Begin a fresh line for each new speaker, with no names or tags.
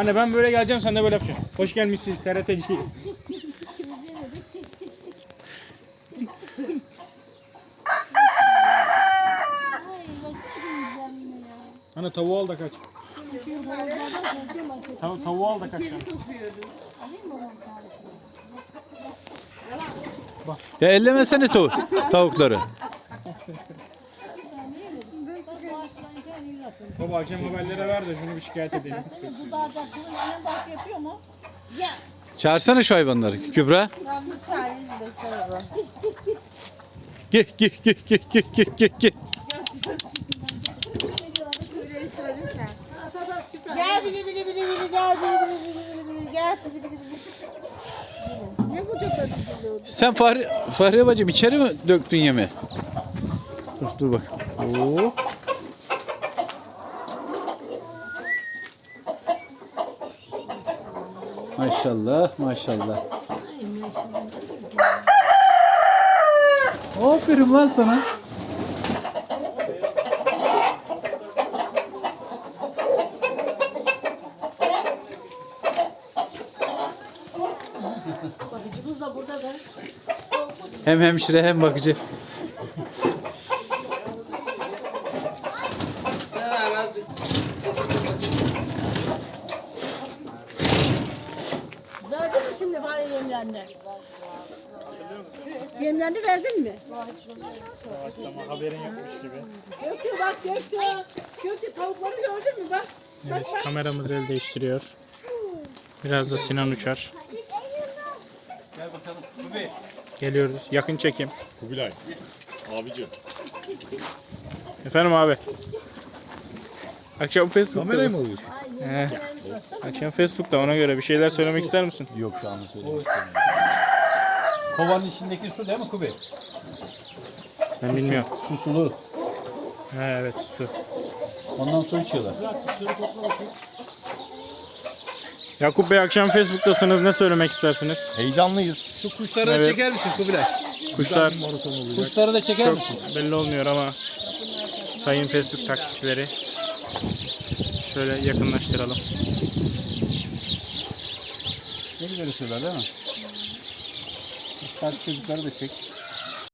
Anne ben böyle geleceğim sen de böyle yapacaksın. Hoş gelmişsiniz TRT'ci. Anne tavuğu al da kaç. Tav tavuğu al da kaç. tane.
Alayım mı onun tanesini?
Ya ellemesene tav tavukları.
Baba hakem haberlere ver de şunu bir şikayet edelim.
Senin dudağdakimin annem baş yapıyor mu?
Çağırsana şu hayvanları Kübra.
Ben bir çağırayım bekliyorum.
Gel gel gel gel gel gel gel gel.
Öyle söylerken. Gel bili bili bili bili gel bili bili bili bili bili gel bili bili bili.
Ne?
Sen Fahri, Fahriye bacım içeri mi döktün yemi? Dur, dur bak. Oo. Maşallah maşallah. Aferin lan sana.
Bakıcımız da buradadır.
Hem hemşire hem bakıcı.
Verdin mi şimdi fare yemlerini? Yemlerini verdin mi?
Haberin yokmuş gibi.
Gökçe bak Gökçe. Gökçe tavukları gördün mü bak.
Evet kameramız el değiştiriyor. Biraz da Sinan uçar.
Gel bakalım. Kubi.
Geliyoruz. Yakın çekim.
Kubilay. Abicim.
Efendim abi. Akşam Facebook'ta.
Kamerayı mı alıyorsun?
He. Akşam Facebook'ta ona göre bir şeyler söylemek ister misin?
Yok şu anda söyleyeyim. Kovanın içindeki su değil mi Kubi?
Ben bilmiyorum.
Şu sulu.
He evet su.
Ondan su içiyorlar.
Yakup Bey akşam Facebook'tasınız. Ne söylemek istersiniz?
Heyecanlıyız.
Şu kuşları da
Evet.
çeker misin Kubilay?
Kuşlar
Kuşları da çeker
çok
misin?
belli olmuyor ama sayın Facebook takipçileri şöyle yakınlaştıralım.
Ne güzel ötüyorlar değil mi? Sadece çocukları da çek.